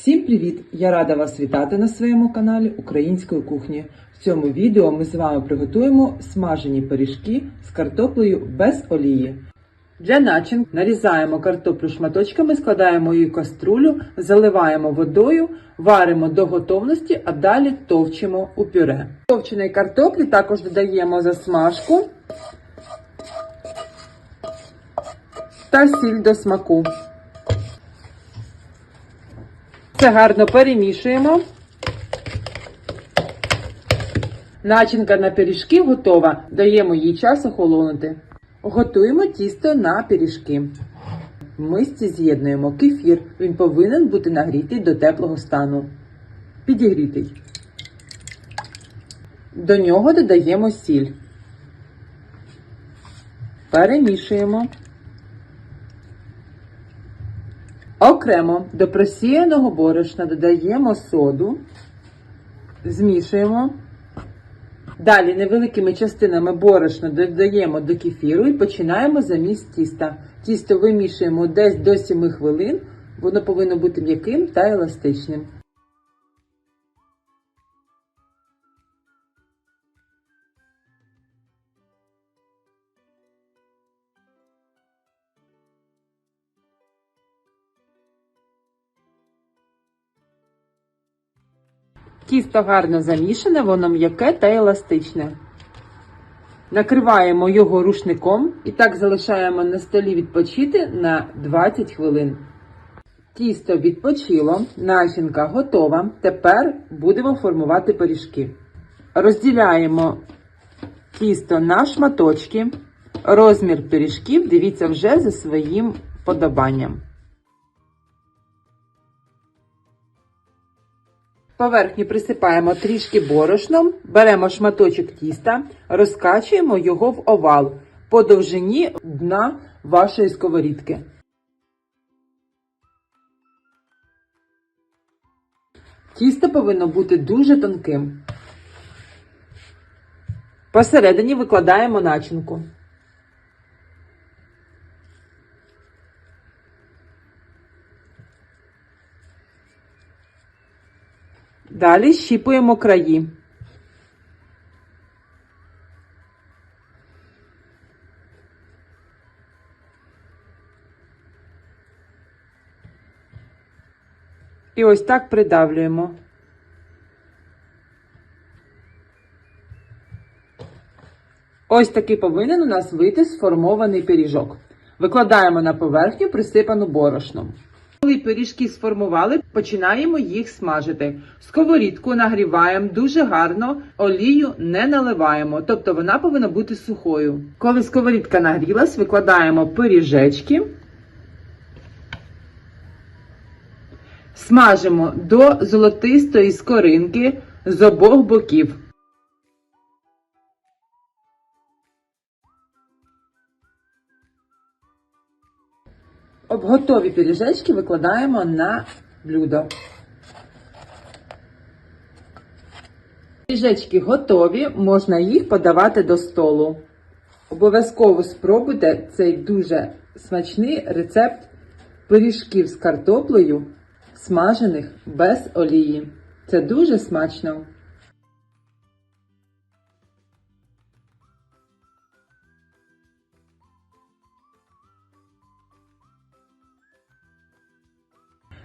Всім привіт! Я рада вас вітати на своєму каналі Української кухні. В цьому відео ми з вами приготуємо смажені пиріжки з картоплею без олії. Для начин нарізаємо картоплю шматочками, складаємо її в каструлю, заливаємо водою, варимо до готовності, а далі товчимо у пюре. Товченої картоплі також додаємо засмажку та сіль до смаку. Все гарно перемішуємо. Начинка на пиріжки готова. Даємо їй час охолонути. Готуємо тісто на пиріжки. В мисці з'єднуємо кефір. Він повинен бути нагрітий до теплого стану. Підігрітий. До нього додаємо сіль. Перемішуємо. Окремо до просіяного борошна додаємо соду, змішуємо. Далі невеликими частинами борошна додаємо до кефіру і починаємо заміс тіста. Тісто вимішуємо десь до 7 хвилин. Воно повинно бути м'яким та еластичним. Тісто гарно замішане, воно м'яке та еластичне. Накриваємо його рушником і так залишаємо на столі відпочити на 20 хвилин. Тісто відпочило, начинка готова. Тепер будемо формувати пиріжки. Розділяємо тісто на шматочки. Розмір пиріжків дивіться вже за своїм подобанням. Поверхню присипаємо трішки борошном, беремо шматочок тіста, розкачуємо його в овал по довжині дна вашої сковорідки. Тісто повинно бути дуже тонким. Посередині викладаємо начинку. Далі щіпуємо краї. І ось так придавлюємо. Ось такий повинен у нас вийти сформований пиріжок. Викладаємо на поверхню, присипану борошном. Коли пиріжки сформували, починаємо їх смажити. Сковорідку нагріваємо дуже гарно, олію не наливаємо, тобто вона повинна бути сухою. Коли сковорідка нагрілась, викладаємо пиріжечки, смажимо до золотистої скоринки з обох боків. Об готові пиріжечки викладаємо на блюдо. Пиріжечки готові, можна їх подавати до столу. Обов'язково спробуйте цей дуже смачний рецепт пиріжків з картоплею, смажених без олії. Це дуже смачно.